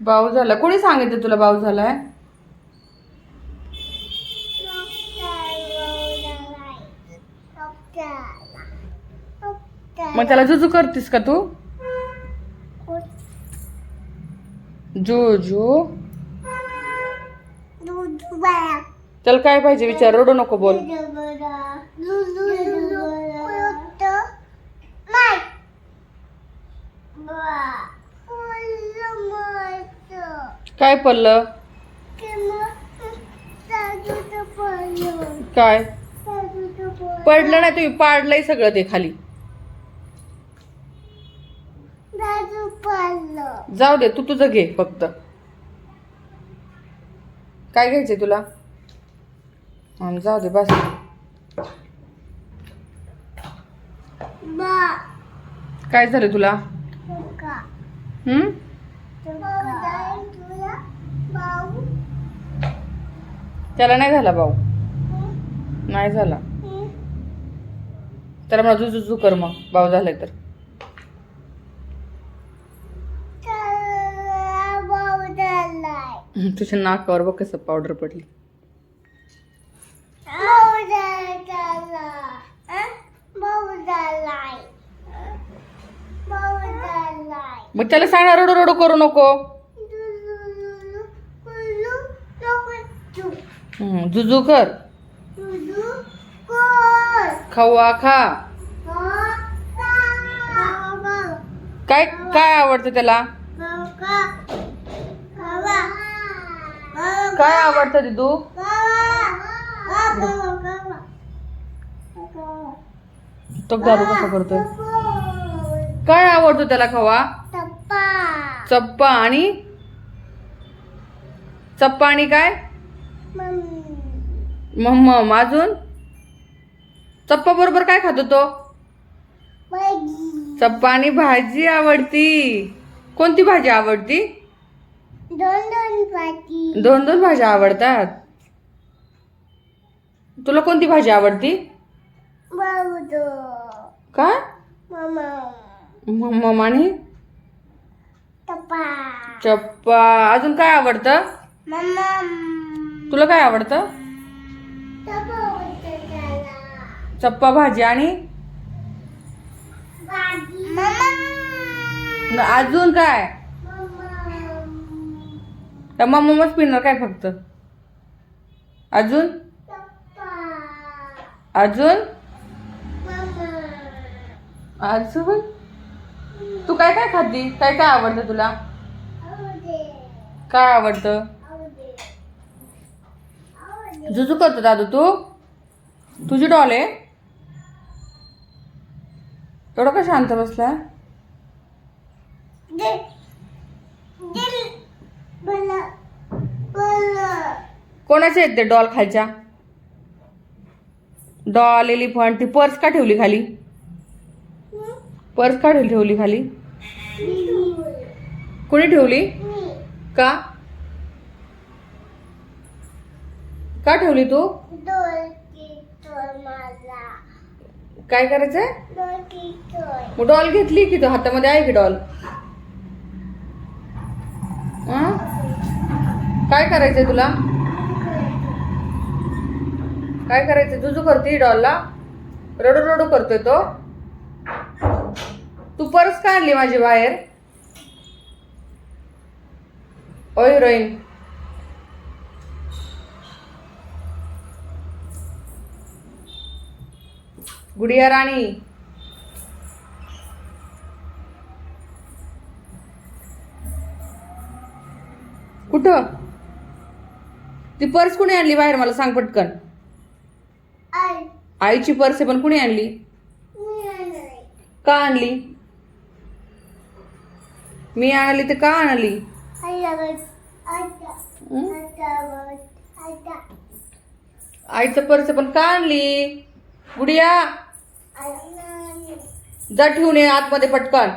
भाऊ झाला. कोणी सांगितलं तुला भाऊ झालाय? मग त्याला जुजू करतीस का तू? जुजू? त्याला काय पाहिजे विचार? रडू नको बोल. काय पडलं? काय? पडलं नाही तुम्ही पाडलंय सगळं ते खाली. जाऊ दे तू तुझं घे फक्त. काय घ्यायचंय तुला? जाऊ दे बस. काय झालं तुला? हम्म त्याला नाही झाला भाऊ. नाही झाला. त्याला मला जुजू कर मग. भाऊ झालाय तर. तुझ्या नाकावर बघ कसं पावडर पडली. मग त्याला सांगा रडू रडू करू नको. हं, जुजू कर. खवा खा. काय काय आवडतं त्याला? काय आवडतं दिदू? तो दारू कसा करतोय? काय आवडतो त्याला खवा? चप्पा आणि? चप्पा आणि काय? मम्म अजून? चप्पा बरोबर काय खातो तो? चप्पा आणि भाजी आवडती. कोणती भाजी आवडती? दोन दोन पाटी दोन दोन भाज्या आवडतात? तुला कोणती भाजी आवडती? मामा. मम्मा आणि चप्पा. अजून काय आवडतं? मामा. तुला काय आवडतं? चप्पा भाजी आणि? अजून काय? तर मम्माच पिणार काय फक्त? अजून? अजून? अजून? तू काय काय खाती? काय काय आवडतं तुला? काय आवडतं? आवडे आवडे जुजू करतो दादू तू? तुझी डॉल आहे. एवढं का शांत बसला कोणाचे आहेत ते डॉल खालच्या? डॉल एलिफंट ती पर्स का ठेवली खाली? पर्स का ठेवली ठेवली खाली कोणी ठेवली? का? का ठेवली तू? काय करायचंय? डॉल घेतली की तू हातामध्ये आहे की डॉल? हं? काय करायचंय तुला? काय करायचंय? तुझू करते डॉलला. रडू रडू करतोय तो. तू पर्स का आणली माझी बाहेर? ओ हिरोईन गुडिया राणी कुठं? ती पर्स कुणी आणली बाहेर? मला सांग पटकन. आई. आईची पर्स आहे पण कुणी आणली? का आणली? मी आणली तर का आणली? आईचं पर्स पण का आणली? गुडिया! जा ठेवून ये आतमध्ये पटकन.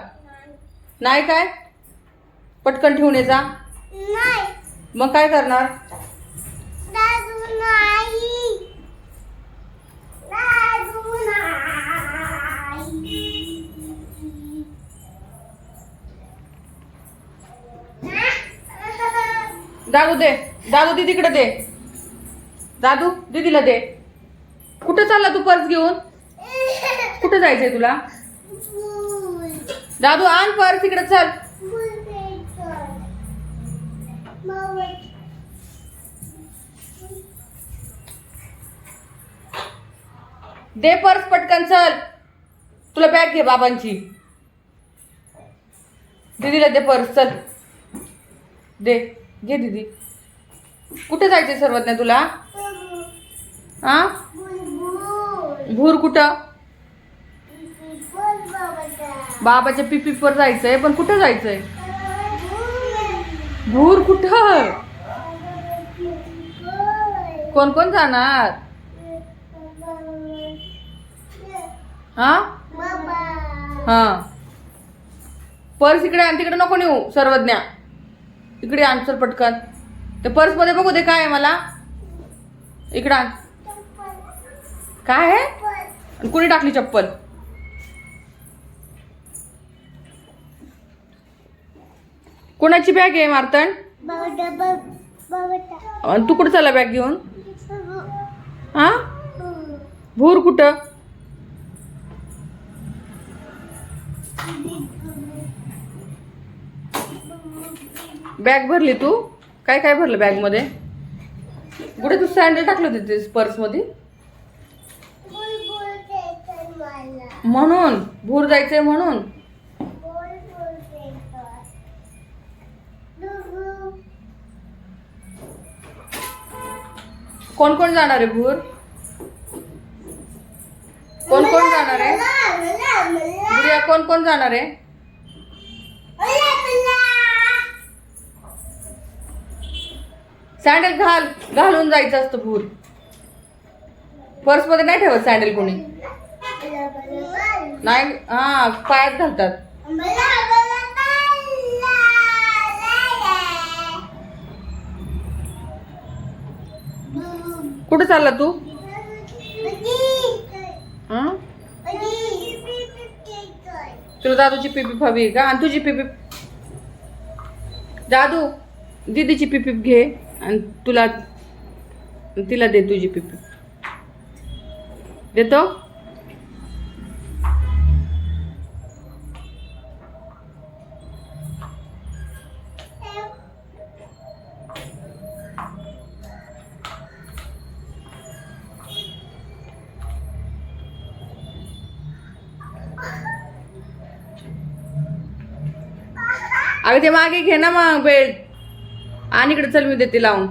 नाही काय? पटकन ठेवून ये जा. नाही. मग काय करणार? दादू नाही. दादू नाही. दादू दे. दादू दीदीकडे दे. दादू दीदीला दे. कुठं चालला तू पर्स घेऊन? कुठं जायचंय तुला? दादू आण पर तिकडे चल. दे पर्स पटकन चल. तुला बॅग घे बाबांची. दीदीला दे पर्स चल. दे. घे दीदी. कुठे जायचंय सर्वज्ञ तुला? हा भूर कुठं? बाबाच्या पिपीवर जायचंय पण कुठं जायचंय? भूर कुठं? कोण कोण जाणार? हा? हा. पर्स इकडे आण तिकडे नको नेऊ सर्वज्ञा. इकडे आण पटकन. ते पर्समध्ये बघू दे काय आहे मला. इकडे आण. काय आहे? आणि कुणी टाकली चप्पल? कोणाची बॅग आहे आणि तू कुठं चालला बॅग घेऊन? हा? भूर कुठं? बॅग भरली तू? काय काय भरलं बॅगमध्ये? कुठे तू सँडल टाकलं होते पर्समध्ये बुलबुल पेपर मला. म्हणून भूर जायचंय म्हणून? कोण कोण जाणार आहे भूर? कोण कोण जाणार आहे? कोण कोण जाणार आहे? सँडल घाल घालून जायचं असतं भूर. पर्समध्ये नाही ठेवत सँडल कोणी. नाही हा पायात घालतात. कुठं चालला तू? हा? तुला दादूची पिपीप हवी आहे का? आणि तुझी पिपीप दादू दीदीची पिपीप घे आणि तुला तिला दे तुझी पिपीप. देतो? अगं ते मागे घे ना मग बेल्ट आणि इकडे चल मी देते लावून.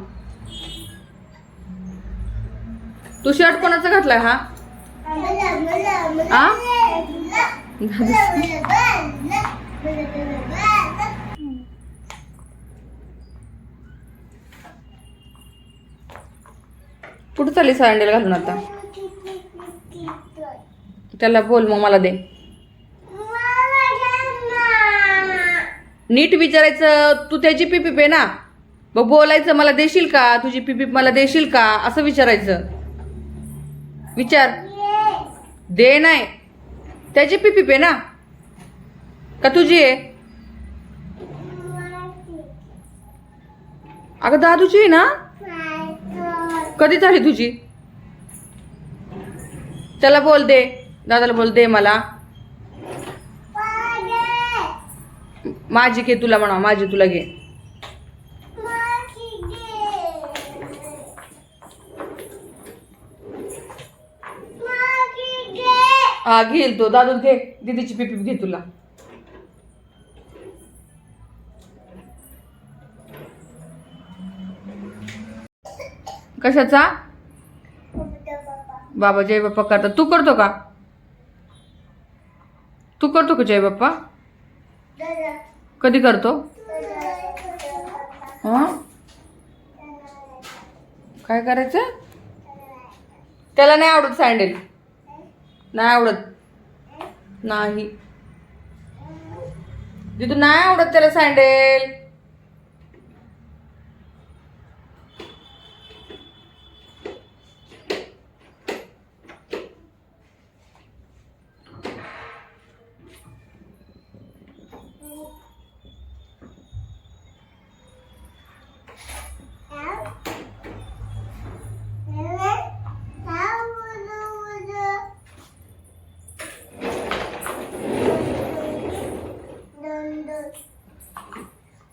तू शर्ट कोणाचा घातलाय हा? आ? कुठं चालली सँडल घालून आता? त्याला बोल मग मला दे. नीट विचारायचं तू त्याची पिपीप आहे ना? मग बोलायचं मला देशील का? तुझी पिपीप मला देशील का? असं विचारायचं. विचार. दे नाही. त्याची पिपीप आहे ना? का तुझी आहे? अगं तुझी आहे ना? कधी झाली तुझी? त्याला बोल दे. दादाला बोल दे मला. माझी घे तुला म्हणा माझी तुला घे. हा घेईल तो. दादू घे. दीदीची पिपीप घे तुला. कशाचा? बाबा जय बाप्पा करता तू करतो का? तू करतो का जय बाप्पा? कधी करतो? काय करायचं? त्याला नाही आवडत सँडल नाही आवडत. नाही. तिथून नाही आवडत त्याला सँडल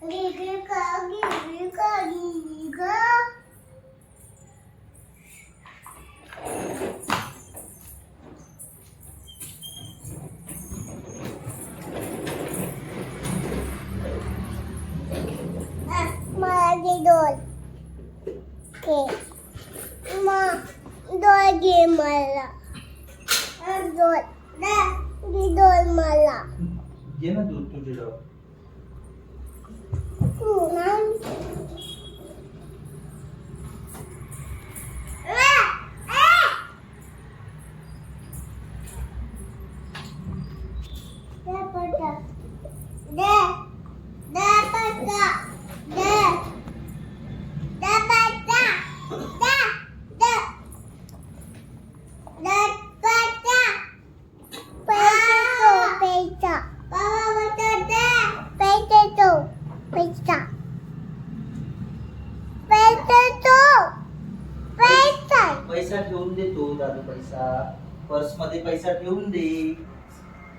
इकडे का इकडे का इकडे मला दे दोन घे मग दोन घे मला अ, दोन दे दे दोन मला घे ना दूध तुझे डॉग तू ना दे पटा दे दे पटा दे दे पटा दे दे दे पटा पैसे तो पैसा बाबा बता दे पैसे तो पैसा पैसे तो पैसा पैसा ठेवून दे तू दादू पैसा पर्समध्ये पैसा ठेवून दे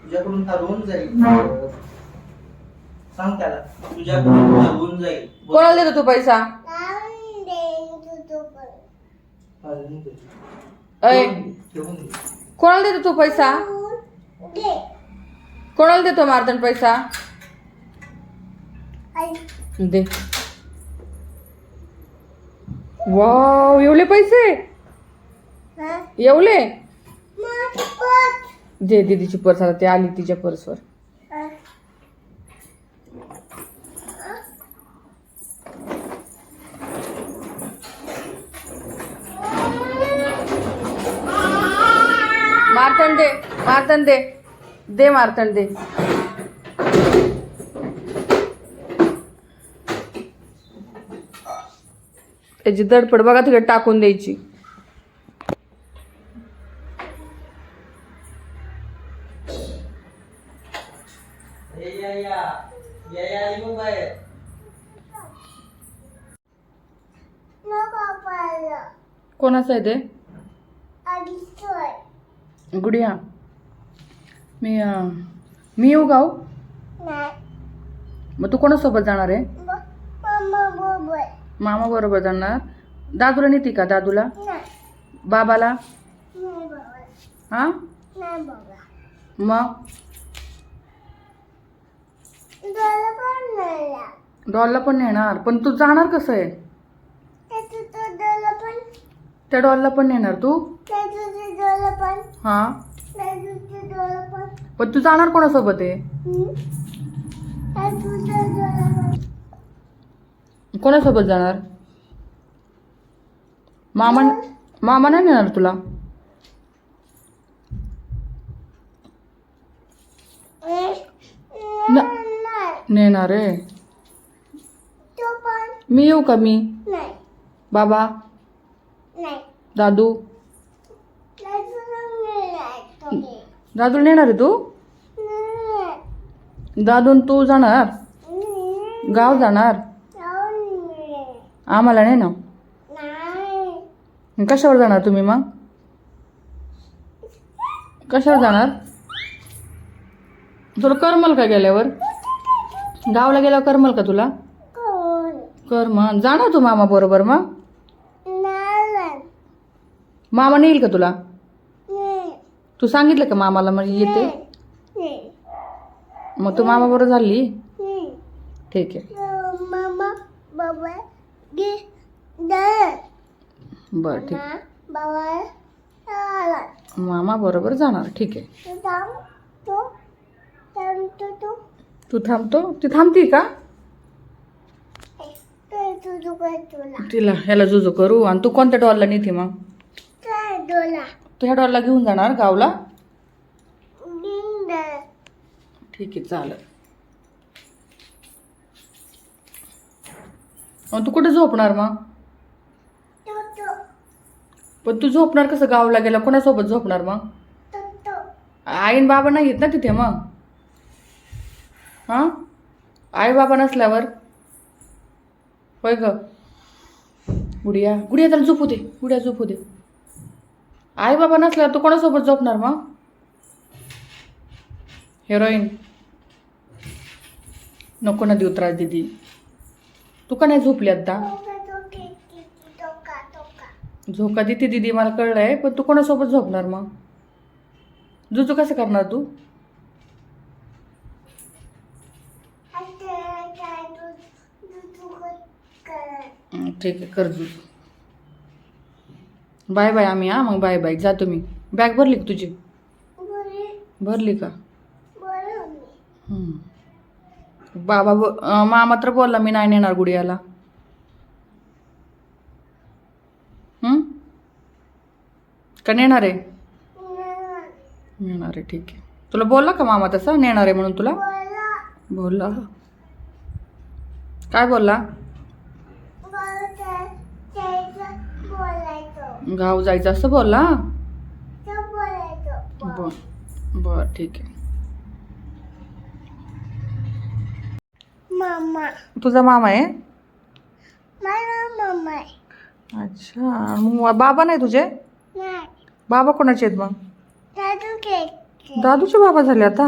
तुझ्याकडून हरवून जाईल. सांग त्याला. तुझ्याकडून हरवून जाईल. कोणाला देतो तू पैसा? हरवून. अय ठेवून दे. कोणाला देतो तू पैसा? कोणाला देतो मार्तन पैसा? दे. वाव एवढे पैसे? हा. एवढे? जे दे दीदीची पर्स आता ती आली तिच्या पर्सवर. मारतण दे मारतण दे दे मारतण दे. त्याची दडपड बघा तिकडे टाकून द्यायची ए, या या या या आई बाबा आहे. नको पाहिलं कोणाचं आहे ते? गुडिया. मी मी येऊ गाव नाही. मग तू कोणासोबत जाणार आहे? मामा बरोबर. जाणार. दादूला नेती का दादूला? नाही. बाबाला? नाही बाबा हा? मग. डॉलला पण नेणार. पण तू जाणार कसं आहे? त्या डॉलला पण नेणार तू? हा. पण. तू जाणार कोणासोबत आहे? कोणासोबत जाणार? मामा मामा नाही नेणार तुला? नेणार आहे. मी येऊ का मी? नाही. बाबा दादू. दादूला नेणार आहे तू. दादून तू जाणार. गाव जाणार. आम्हाला नाही ना कशावर जाणार तुम्ही मग कशावर जाणार तुला करमल का गेल्यावर गावला गेल्यावर करमल का तुला? कर मग जाणार तू मामा बरोबर मग. मामा नेईल का तुला. तू सांगितलं का मामाला मग येते. मग तू मामा बरोबर झाली. ठीक आहे. बरं ठीक मामा, बाबा आला. मामा बरोबर जाणार ठीक आहे तू थांब. तू थांबतो तू. तू थांबतो का तुला ह्याला जुजू करू आणि तू कोणत्या डॉलला नेते मग डोला. तू ह्या डॉलला घेऊन जाणार गावला? ठीक आहे चालेल. मग तू कुठे झोपणार मग? तो तो पण तू झोपणार कसं गावला गेला? कोणासोबत झोपणार मग? आईन बाबा नाही येत ना तिथे मग? हां? आई बाबा नसल्यावर? होय ग. गुडिया. गुडिया त्याला झोपू दे. गुडिया झोपू दे. आई बाबा नसल्यावर तू कोणासोबत झोपणार मग? हिरोईन नको ना देऊ त्रास दिदी. तू का नाही झोपली आता? झोका देते दिदी मला कळलंय पण तू कोणासोबत झोपणार मग? जुजू कसं करणार तू? ठीक आहे कर जुजू. बाय बाय आम्ही हा? मग बाय बाय जा तुम्ही. बॅग भरली का तुझी? भरली. का. बाबा ब- मामा तर बोलला मी नाही नेणार गुडियाला? का नेणार आहे? नेणार आहे ठीक आहे. तुला बोलला का मामा तसा? नेणार आहे म्हणून तुला? बोला बोलला. काय बोलला बोलते त्याचं बोलायचं गाव जायचं असं बोलला? बर बर ठीक आहे. मामा. तुझा मामा आहे? माझा मामा आहे. अच्छा. मग बाबा नाही तुझे? नाही. बाबा कोणाचे आहेत मग? दादू केक दादूचे बाबा झाले आता?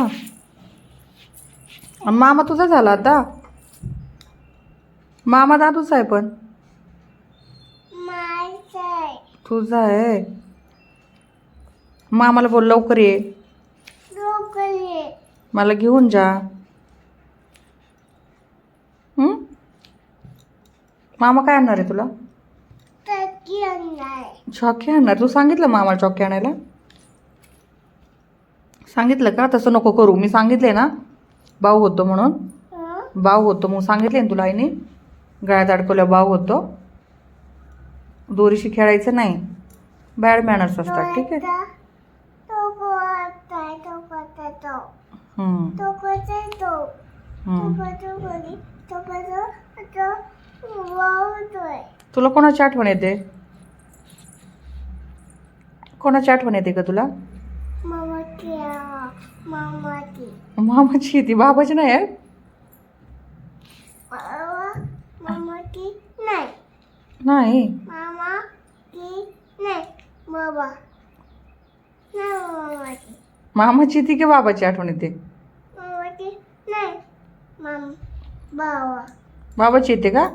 आणि मामा तुझा झाला आता? मामा दादूचा आहे पण. तुझा आहे. मामाला बोल लवकर ये. मला घेऊन जा. हं? मामा काय आणणार आहे तुला? चॉकी आणणार? तू सांगितलं मामाला चॉकी आणायला? सांगितलं का? तसं नको करू. मी सांगितले ना? भाऊ होतो म्हणून? भाऊ होतो मग सांगितले ना तुला आईने? गळ्यात अडकवल्या भाऊ होतो. दोरीशी खेळायचं नाही. बॅड मॅनर्स असतात ठीक आहे? तुला कोणाची आठवण येते? कोणाची आठवण येते का तुला? मामाची येते. बाबाची नाही आहे? नाही नाही मामा की नाही बाबा नाही मामाची मामाची येते की बाबाची आठवण येते? मामाची नाही माम बाबा. बाबाची येते का?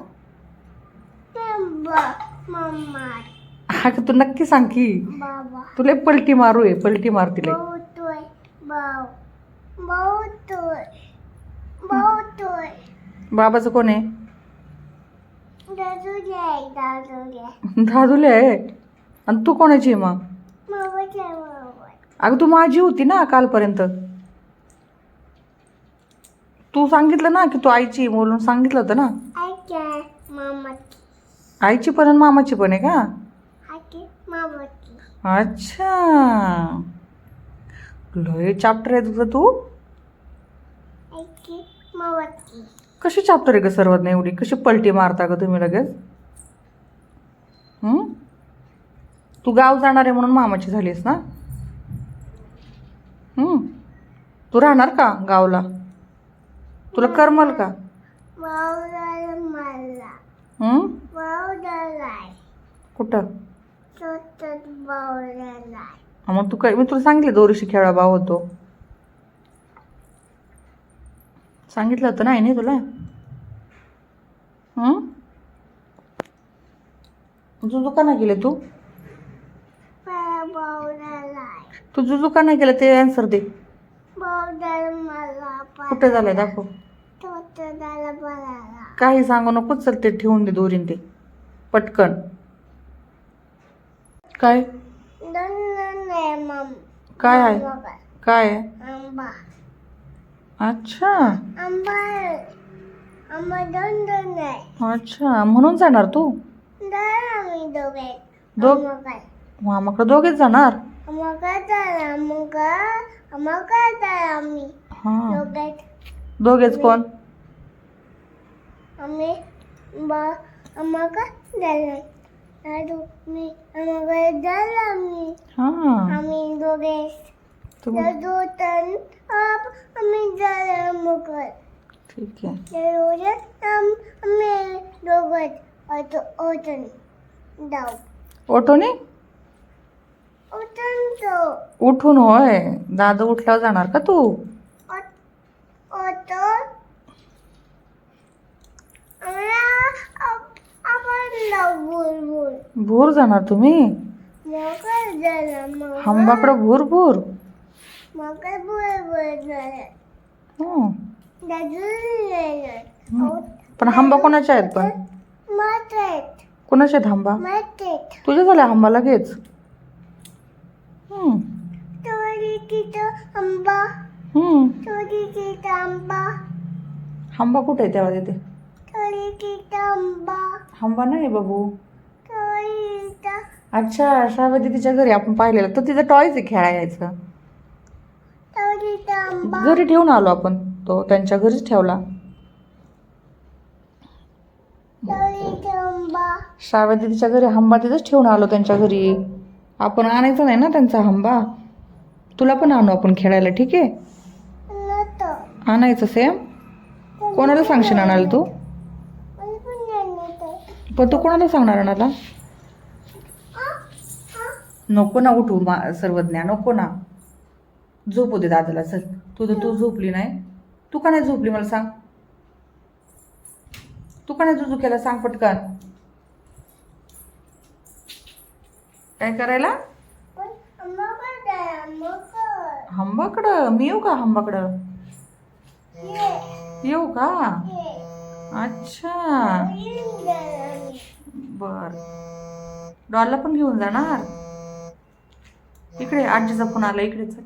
अगं तू नक्की सांग की. बाबा. तुला पलटी मारू आहे पलटी मार तिला बाबाचं कोण आहे? दादूले आहे? आणि तू कोणाची आहे मग? अगं तू माझी होती ना कालपर्यंत. तू सांगितलं ना की तू आईची म्हणून सांगितलं होतं ना. आईची पण आणि मामाची पण आहे का? अच्छा. लय चाप्टर आहे तुझं तू. कशी चाप्टर आहे ग सर्वात एवढी? कशी पलटी मारता ग तुम्ही लगेच? तू गाव जाणार आहे म्हणून मामाची झालीस ना? तू राहणार का गावला? तुला करमल का? कुठं? मग तू काय मी तुला सांगितलं दोरीशी खेळा भाव होतो. सांगितलं होतं नाही नाही तुला? तू दुकानात गेले तू? तू दुकानात गेलं ते आन्सर दे. कुठे झालंय? दाखव. काही सांगू नको चल ते ठेवून दे दोरीन ते. पटकन. काय? काय आहे? काय आहे? अच्छा. अच्छा. म्हणून जाणार तू? दोघ. मामाकडे दोघेच जाणार? मग मग मग आम्ही. हां. दोघे दोघेच कोण? आम्ही ब मग झालं दादू मी मग झालं आम्ही. हां. आम्ही दोघे तुम्ही दादू तर आप आम्ही झालं मग ठीक आहे. रोज आम्ही दोघं होतो जाऊ. ऑटोने उठून होय. दादा उठल्यावर जाणार का तू? भूर जाणार तुम्ही? हंबाकडं भूर भूर. हं. पण हंबा कोणाच्या आहेत पण? कोणाच्या आहेत हंबा? तुझ्या झाल्या हंबा लगेच आंबा. आंबा. हंबा कुठे आहे तेव्हा तिथे? आंबा. हंबा नाही बाबू. अच्छा श्रावती तिच्या घरी आपण पाहिलेलं. तर तिथं टॉयच तिथं आंबा. घरी ठेवून आलो आपण. तो त्यांच्या घरीच ठेवला. आंबा. श्रावती तिच्या घरी हंबा तिथंच ठेवून आलो त्यांच्या घरी. आपण आणायचं नाही ना त्यांचा हंबा? तुला पण आणू आपण खेळायला ठीक आहे? आणायचं सेम? कोणाला सांगशील आणायला तू? पण तू कोणाला सांगणार आणायला? नको ना उठू मा सर्वज्ञा नको ना. झोपू दे दादाला चल. तू तर तू झोपली नाही? तू का नाही झोपली मला सांग. तू का नाही जुजू केला? सांग पटकन. काय करायला? हंबाकडं. मी येऊ का हंबाकडं? येऊ का? अच्छा. बर. डॉलला पण घेऊन जाणार? इकडे आजीचा फोन आला इकडे चल.